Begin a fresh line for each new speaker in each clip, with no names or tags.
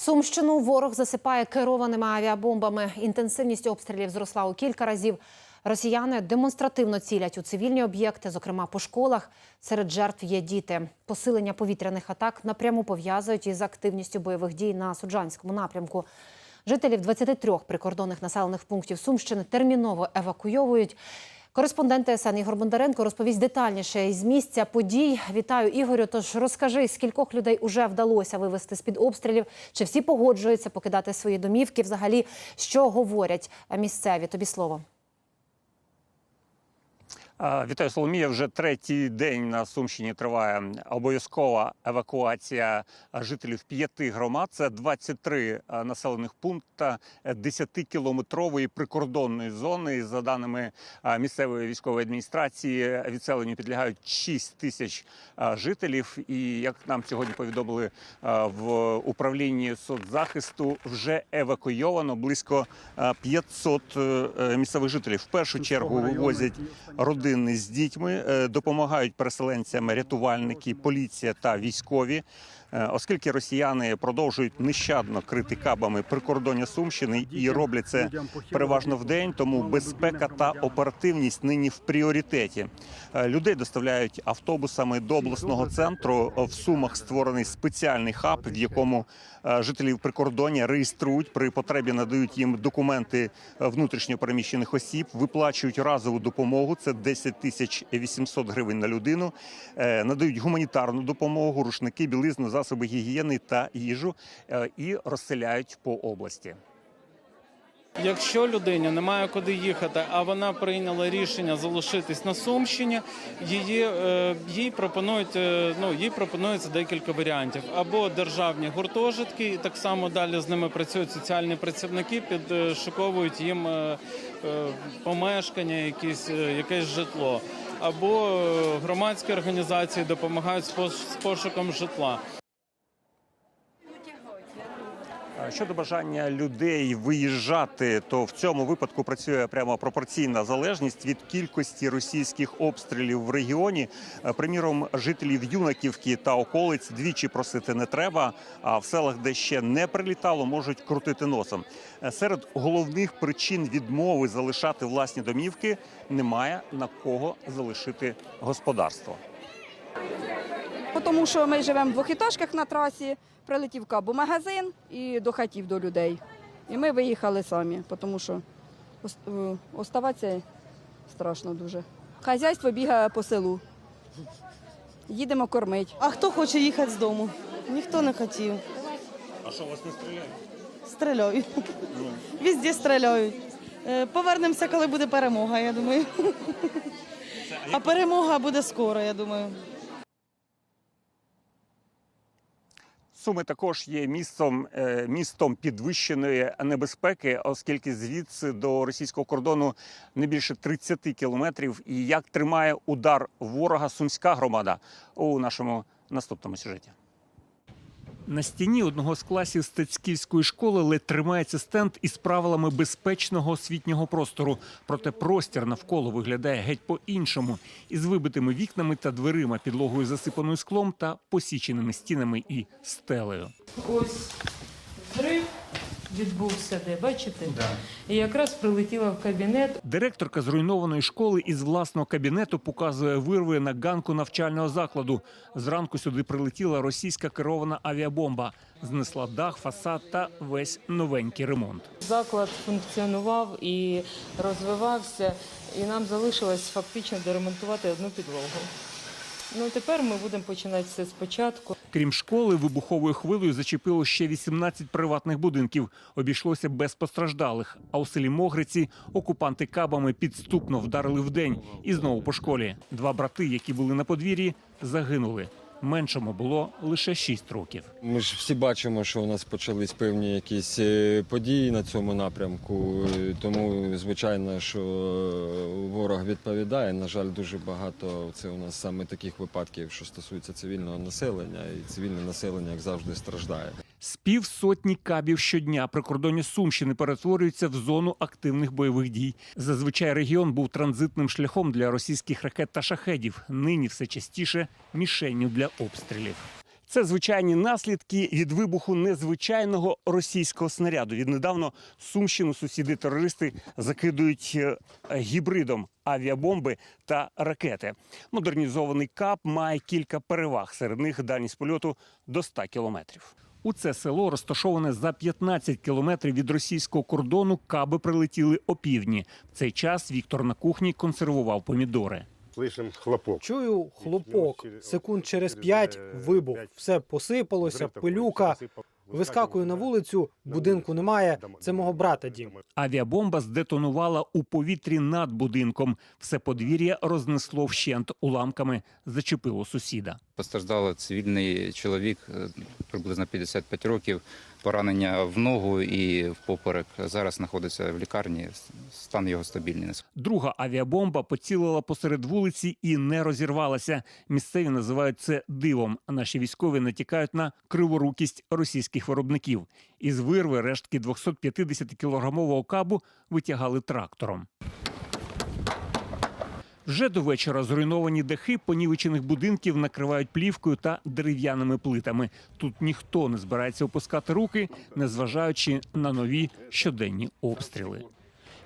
Сумщину ворог засипає керованими авіабомбами. Інтенсивність обстрілів зросла у кілька разів. Росіяни демонстративно цілять у цивільні об'єкти, зокрема по школах. Серед жертв є діти. Посилення повітряних атак напряму пов'язують із активністю бойових дій на Суджанському напрямку. Жителів 23 прикордонних населених пунктів Сумщини терміново евакуйовують. Кореспондент ТСН Ігор Бондаренко розповість детальніше із місця подій. Вітаю Ігорю. Тож розкажи, скількох людей уже вдалося вивести з під обстрілів? Чи всі погоджуються покидати свої домівки? Взагалі, що говорять місцеві? Тобі слово.
Вітаю Соломія. Вже третій день на Сумщині триває обов'язкова евакуація жителів п'яти громад. Це 23 а, населених пункта 10-кілометрової прикордонної зони. За даними місцевої військової адміністрації, відселенню підлягають 6 тисяч жителів. І як нам сьогодні повідомили в управлінні соцзахисту, вже евакуйовано близько а, 500 е, місцевих жителів. В першу чергу вивозять родини з дітьми, е, допомагають переселенцям рятувальники, поліція та військові. Е, Оскільки росіяни продовжують нещадно крити кабами прикордоння Сумщини і роблять це переважно в день, тому безпека та оперативність нині в пріоритеті. Е, Людей доставляють автобусами до обласного центру. В Сумах створений спеціальний хаб, в якому жителів прикордоння реєструють при потребі, надають їм документи внутрішньо переміщених осіб, виплачують разову допомогу. Це 10 тисяч 800 гривень на людину. Е, Надають гуманітарну допомогу, рушники, білизну, засоби гігієни та їжу е, і розселяють по області.
Якщо людині немає куди їхати, а вона прийняла рішення залишитись на Сумщині, її, е, їй пропонують е, ну їй пропонується декілька варіантів: або державні гуртожитки, і так само далі з ними працюють соціальні працівники, підшуковують їм е, е, помешкання, якісь якесь житло, або громадські організації допомагають з пошуком житла.
Щодо бажання людей виїжджати, то в цьому випадку працює прямо пропорційна залежність від кількості російських обстрілів в регіоні. Е, Приміром, жителів Юнаківки та околиць двічі просити не треба. А в селах, де ще не прилітало, можуть крутити носом. Е, Серед головних причин відмови залишати власні домівки немає на кого залишити господарство.
Тому що ми живемо в двохітажках на трасі, прилетів кабу магазин і до хатів до людей. І ми виїхали самі, тому що е, оставатися страшно дуже. Хазяйство бігає по селу. Їдемо кормити.
А хто хоче їхати з дому? Ніхто не хотів.
А що вас не стріляють?
Стріляють. Везде стріляють. Е, Повернемося, коли буде перемога, я думаю. А перемога буде скоро, я думаю.
Суми також є містом, е, містом підвищеної небезпеки, оскільки звідси до російського кордону не більше 30 кілометрів. І як тримає удар ворога сумська громада у нашому наступному сюжеті. На стіні одного з класів стецьківської школи ледь тримається стенд із правилами безпечного освітнього простору. Проте простір навколо виглядає геть по-іншому із вибитими вікнами та дверима, підлогою засипаною склом та посіченими стінами і стелею.
Ось зрив відбувся, де бачите? І якраз прилетіла в кабінет.
Директорка зруйнованої школи із власного кабінету показує вирви на ганку навчального закладу. Зранку сюди прилетіла російська керована авіабомба. Знесла дах, фасад та весь новенький ремонт.
Заклад функціонував і розвивався, і нам залишилось фактично доремонтувати одну підлогу. Ну тепер ми будемо починати все спочатку.
Крім школи, вибуховою хвилею зачепило ще 18 приватних будинків. Обійшлося без постраждалих. А у селі Могриці окупанти кабами підступно вдарили вдень і знову по школі. Два брати, які були на подвір'ї, загинули. Меншому було лише 6 років.
Ми ж всі бачимо, що у нас почались певні якісь е, події на цьому напрямку. е, Тому, звичайно, що е, ворог відповідає. На жаль, дуже багато це у нас саме таких випадків, що стосується цивільного населення, і цивільне населення, як завжди, страждає.
З півсотні кабів щодня прикордоння Сумщини перетворюється в зону активних бойових дій. Зазвичай регіон був транзитним шляхом для російських ракет та шахедів. Нині все частіше мішенню для обстрілів. Це звичайні наслідки від вибуху незвичайного російського снаряду. Віднедавно Сумщину сусіди-терористи закидують е, гібридом авіабомби та ракети. Модернізований КАП має кілька переваг. Серед них дальність польоту до 100 кілометрів. У це село розташоване за 15 кілометрів від російського кордону. Каби прилетіли опівдні. В цей час Віктор на кухні консервував помідори.
Слышим хлопок.
Чую хлопок. Секунд через п'ять вибух. Все посипалося, пилюка. Вискакую на вулицю, будинку немає. Це мого брата дім.
Авіабомба здетонувала у повітрі над будинком. Все подвір'я рознесло вщент уламками, зачепило сусіда.
Постраждав цивільний чоловік, е, приблизно 55 років, поранення в ногу і в поперек. Зараз знаходиться в лікарні. Стан його стабільний.
Друга авіабомба поцілила посеред вулиці і не розірвалася. Місцеві називають це дивом. Наші військові натякають на криворукість російських виробників. Із вирви рештки 250-кілограмового кабу витягали трактором. Вже до вечора зруйновані дахи понівечених будинків накривають плівкою та дерев'яними плитами. Тут ніхто не збирається опускати руки, незважаючи на нові щоденні обстріли.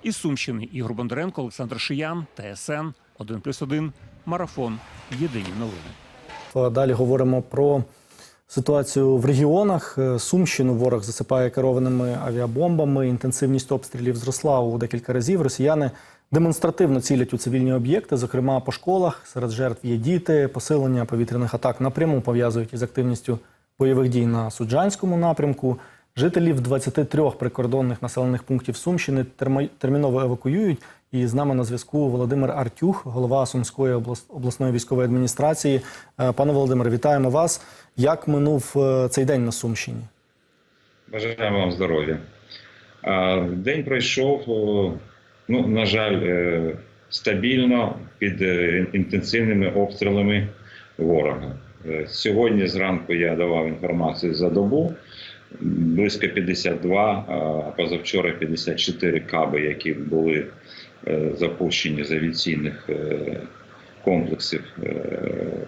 Із Сумщини Ігор Бондаренко, Олександр Шиян, ТСН 1+,1, Марафон. Єдині новини.
Далі говоримо про ситуацію в регіонах. Е, Сумщину ворог засипає керованими авіабомбами. Інтенсивність обстрілів зросла у декілька разів. Росіяни демонстративно цілять у цивільні об'єкти, зокрема по школах. Серед жертв є діти. Посилення повітряних атак напряму пов'язують із активністю бойових дій на Суджанському напрямку. Жителів 23 прикордонних населених пунктів Сумщини терміново евакуюють. І з нами на зв'язку Володимир Артюх, голова Сумської облас- обласної військової адміністрації. Е, Пане Володимире, вітаємо вас. Як минув е, цей день на Сумщині?
Бажаємо вам здоров'я. День пройшов, ну, на жаль, е, стабільно під е, інтенсивними обстрілами ворога. Е, Сьогодні зранку я давав інформацію за добу. Близько 52, а позавчора 54 каби, які були запущені з авіаційних комплексів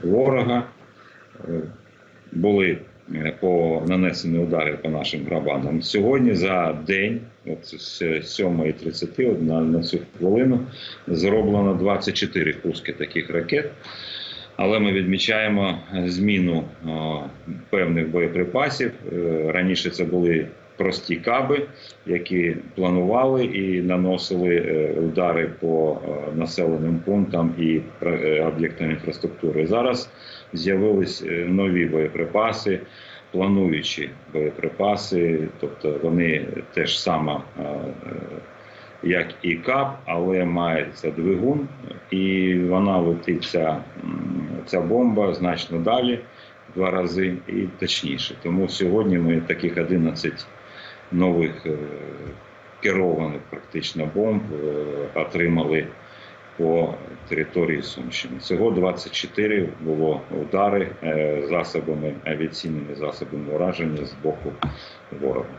ворога. Були по нанесені удари по нашим грабанам. Сьогодні за день, от з 7.30 от на, на цю хвилину, зроблено 24 пуски таких ракет. Але ми відмічаємо зміну о, певних боєприпасів. Е, Раніше це були прості каби, які планували і наносили е, удари по е, населеним пунктам і е, об'єктам інфраструктури. Зараз з'явились нові боєприпаси, плануючі боєприпаси, тобто вони теж саме, е, як і КАП, але мається двигун, і вона летить ця бомба значно далі, два рази і точніше. Тому сьогодні ми таких 11 нових е, керованих практично бомб е, отримали по території Сумщини. Всього 24 було удари е, засобами авіаційними засобами ураження з боку ворога.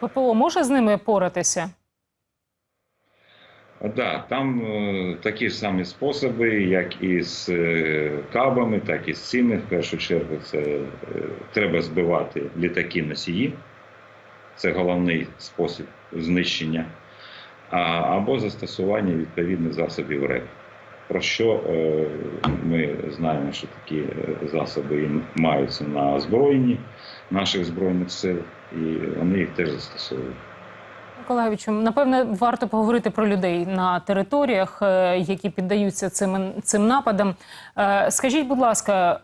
ППО може з ними поратися?
А, Да, там такі ж самі способи, як і з кабами, так і з цими. В першу чергу це треба збивати літаки носії. Це головний спосіб знищення, або застосування відповідних засобів РЕП. Про що е, ми знаємо, що такі е, засоби маються на озброєнні наших збройних сил, і вони їх теж застосовують.
Миколаївичу, напевне, варто поговорити про людей на територіях, е, які піддаються цим, цим нападам. Скажіть, будь ласка,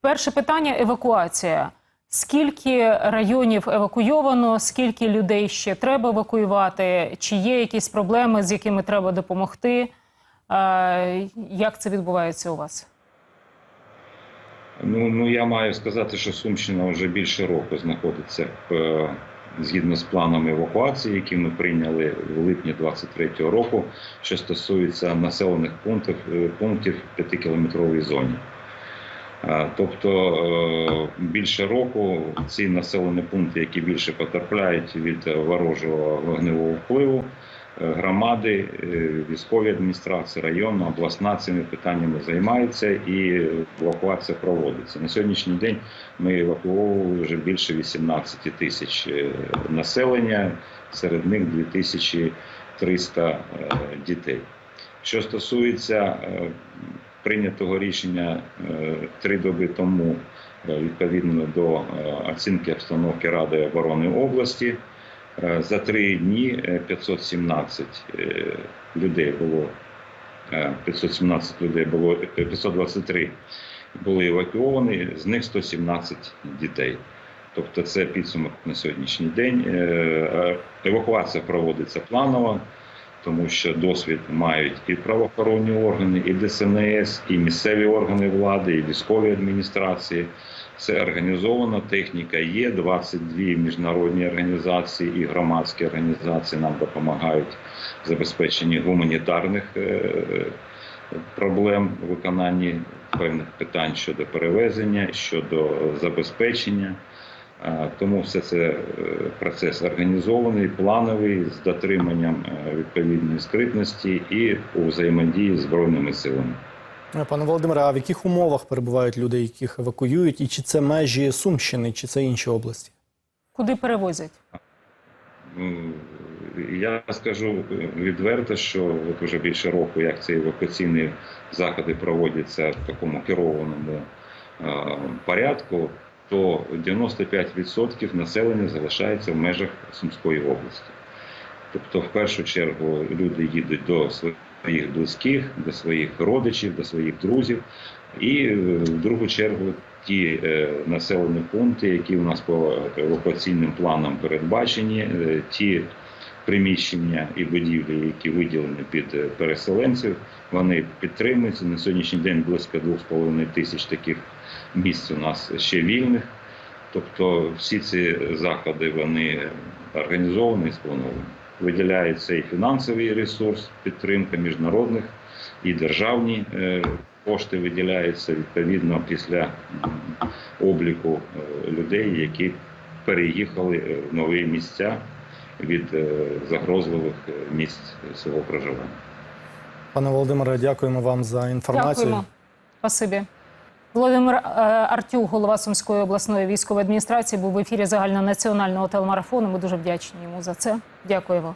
перше питання евакуація. Скільки районів евакуйовано, скільки людей ще треба евакуювати? Чи є якісь проблеми, з якими треба допомогти? Е, Як це відбувається у вас?
Ну, ну я маю сказати, що Сумщина вже більше року знаходиться в, е, згідно з планом евакуації, які ми прийняли в липні 23-го року, що стосується населених пунктів, е, пунктів в 5-кілометровій зоні. Тобто е, більше року ці населені пункти, які більше потрапляють від ворожого вогневого впливу, е, громади, е, військові адміністрації, районна, обласна цими питаннями займаються і евакуація проводиться. На сьогоднішній день ми евакуовували вже більше 18 тисяч населення, серед них 2300 е, дітей. Що стосується прийнятого рішення е, три доби тому е, відповідно до е, оцінки обстановки Ради оборони області. За три дні е, 517 е, людей було е, 517 людей було е, 523 були евакуовані, з них 117 дітей. Тобто це підсумок на сьогоднішній день. Евакуація проводиться планово, тому що досвід мають і правоохоронні органи, і ДСНС, і місцеві органи влади, і військові адміністрації. Це організовано, техніка є. 22 міжнародні організації і громадські організації нам допомагають в забезпеченні гуманітарних е, проблем виконанні певних питань щодо перевезення, щодо забезпечення. Тому все це е, процес організований, плановий, з дотриманням е, відповідної скритності і у взаємодії з збройними силами.
Е, Пане Володимире, а в яких умовах перебувають люди, яких евакуюють, і чи це межі Сумщини, чи це інші області?
Куди перевозять?
Я скажу відверто, що от вже більше року, як ці евакуаційні заходи проводяться в такому керованому порядку, то 95% населення залишається в межах Сумської області. Тобто, в першу чергу, люди їдуть до своїх близьких, до своїх родичів, до своїх друзів, і е, в другу чергу ті е, населені пункти, які у нас по евакуаційним планам передбачені, е, ті приміщення і будівлі, які виділені під переселенців, вони підтримуються. На сьогоднішній день близько 2,5 тисяч таких місць у нас ще вільних. Тобто всі ці заходи вони організовані і сплановані. Виділяється і фінансовий ресурс, підтримка міжнародних, і державні е, кошти виділяються відповідно після обліку е, людей, які переїхали е, в нові місця від загрозливих місць свого проживання.
Пане Володимире, дякуємо вам за інформацію.
Дякуємо. Спасибі. Володимир е, Артюк, голова Сумської обласної військової адміністрації, був в ефірі загальнонаціонального телемарафону. Ми дуже вдячні йому за це. Дякуємо.